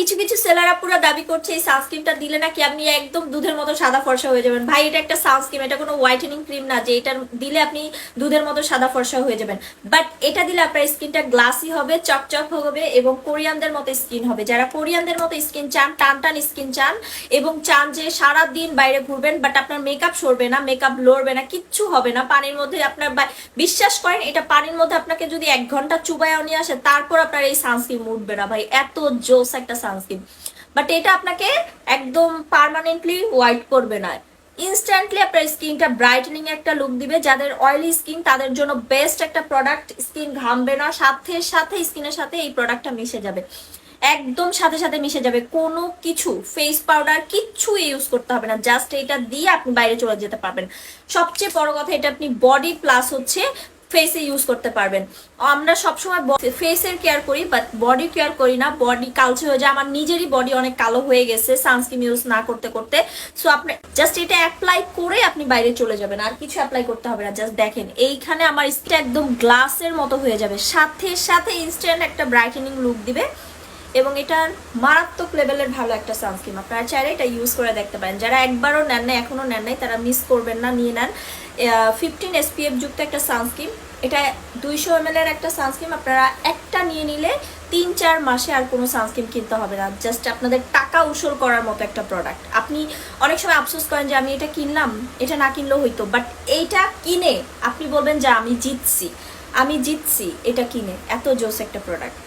কিছু কিছু সেলাররা পুরো দাবি করছে, এই সানস্ক্রিনটা দিলে নাকি আপনি একদম দুধের মতো সাদা ফর্সা হয়ে যাবেন। ভাই, এটা একটা সানস্ক্রিন এটা কোনো হোয়াইটেনিং ক্রিম না যে এটা দিলে আপনি দুধের মতো সাদা ফর্সা হয়ে যাবেন। বাট এটা দিলে আপনার স্কিনটা গ্লাসি হবে, চকচক হবে এবং কোরিয়ানদের মতো স্কিন হবে। যারা কোরিয়ানদের মতো স্কিন চান, টান টান স্কিন চান এবং চান যে সারা দিন বাইরে ঘুরবেন বাট আপনার মেকআপ সরবে না মেকআপ লড়বে না, কিচ্ছু হবে না, পানির মধ্যে আপনার বিশ্বাস করেন, এটা পানির মধ্যে আপনাকে যদি এক ঘণ্টা চুবায় নিয়ে আসে, তারপর আপনার এই সানস্ক্রিন উঠবে না। ভাই, এত জোস একটা সানস্ক্রিন বাট এটা আপনাকে একদম পার্মানেন্টলি হোয়াইট করবে না। ইনস্ট্যান্টলি আপনার স্কিনটা ব্রাইটেনিং একটা লুক দিবে। যাদের অয়েলি স্কিন তাদের জন্য বেস্ট একটা প্রোডাক্ট স্কিন ঘামবে না। সাথে সাথে স্কিনের সাথে এই প্রোডাক্টটা মিশে যাবে। একদম সাথে সাথে মিশে যাবে। কোনো কিছু ফেস পাউডার কিচ্ছু ইউজ করতে হবে না। জাস্ট এটা দিয়ে আপনি বাইরে চলে যেতে পারবেন। সবচেয়ে বড় কথা, এটা আপনি বডি প্লাস হচ্ছে ফেসে ইউজ করতে পারবেন। আমরা সবসময় ফেসের কেয়ার করি বাট বডি কেয়ার করি না। বডি কালচে হয়ে যায়। আমার নিজেরই বডি অনেক কালো হয়ে গেছে সানস্ক্রিন ইউজ না করতে করতে। সো আপনি জাস্ট এটা অ্যাপ্লাই করে আপনি বাইরে চলে যাবেন। আর কিছু অ্যাপ্লাই করতে হবে না। জাস্ট দেখেন, এইখানে আমার স্কিন একদম গ্লাসের মতো হয়ে যাবে। সাথে সাথে ইনস্ট্যান্ট একটা ব্রাইটেনিং লুক দিবে। এবং এটার মারাত্মক লেভেলের ভালো একটা সানস্ক্রিন আপনারা চাইলে এটা ইউজ করে দেখতে পারেন। যারা একবারও নেন না এখনও নেন নাই, তারা মিস করবেন না, নিয়ে নেন। ফিফটিন এসপিএফ যুক্ত একটা সানস্ক্রিন এটা দুইশো এম এর একটা সানস্ক্রিন আপনারা একটা নিয়ে নিলে তিন, চার মাসে আর কোনো সানস্ক্রিন কিনতে হবে না। জাস্ট আপনাদের টাকা উসুল করার মতো একটা প্রোডাক্ট আপনি অনেক সময় আফসোস করেন যে, আমি এটা কিনলাম। এটা না কিনলেও হইতো। বাট এইটা কিনে আপনি বলবেন যে, আমি জিতছি। আমি জিতছি। এটা কিনে। এত জোস একটা প্রোডাক্ট